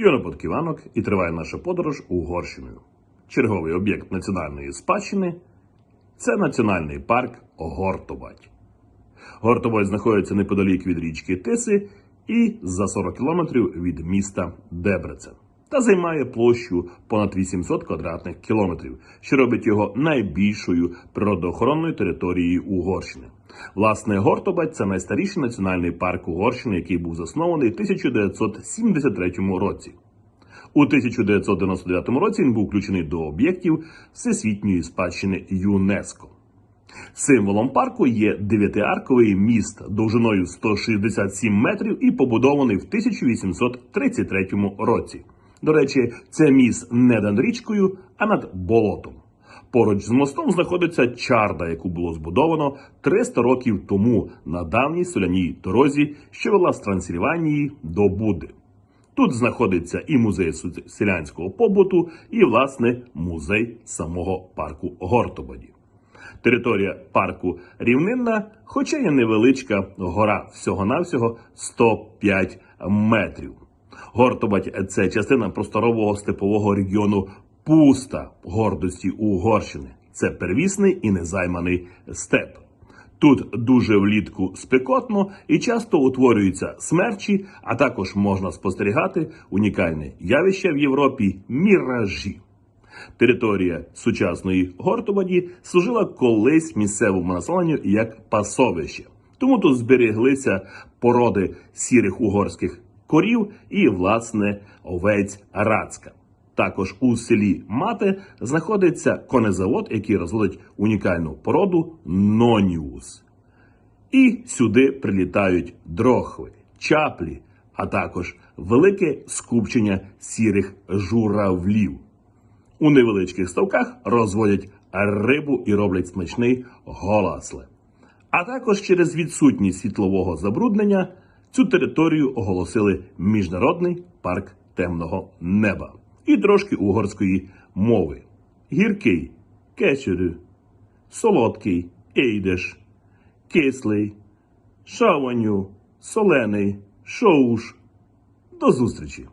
Юра Подківанок і триває наша подорож Угорщиною. Черговий об'єкт національної спадщини це національний парк Гортобать. Гортобать знаходиться неподалік від річки Тиси і за 40 кілометрів від міста Дебрецен та займає площу понад 800 квадратних кілометрів, що робить його найбільшою природоохоронною територією Угорщини. Власне, Гортобать це найстаріший національний парк Угорщини, який був заснований в 1973 році. У 1999 році він був включений до об'єктів Всесвітньої спадщини ЮНЕСКО. Символом парку є дев'ятиарковий міст довжиною 167 метрів і побудований в 1833 році. До речі, це міст не над річкою, а над болотом. Поруч з мостом знаходиться чарда, яку було збудовано 300 років тому на давній соляній дорозі, що вела з Трансильванії до Буди. Тут знаходиться і музей селянського побуту, і власне музей самого парку Гортободі. Територія парку рівнинна, хоча є невеличка гора всього-навсього 105 метрів. Гортобать це частина просторового степового регіону Пуста гордості Угорщини. Це первісний і незайманий степ. Тут дуже влітку спекотно і часто утворюються смерчі, а також можна спостерігати унікальне явище в Європі міражі. Територія сучасної Гортобаді служила колись місцевому населенню як пасовище. Тому тут зберіглися породи сірих угорських корів і, власне, овець рацька. Також у селі Мате знаходиться конезавод, який розводить унікальну породу Ноніус. І сюди прилітають дрохви, чаплі, а також велике скупчення сірих журавлів. У невеличких ставках розводять рибу і роблять смачний голасле. А також через відсутність світлового забруднення цю територію оголосили Міжнародний парк темного неба і трошки угорської мови. Гіркий кечерю, солодкий ейдеш, кислий, шаваню, солений, шоуш. До зустрічі!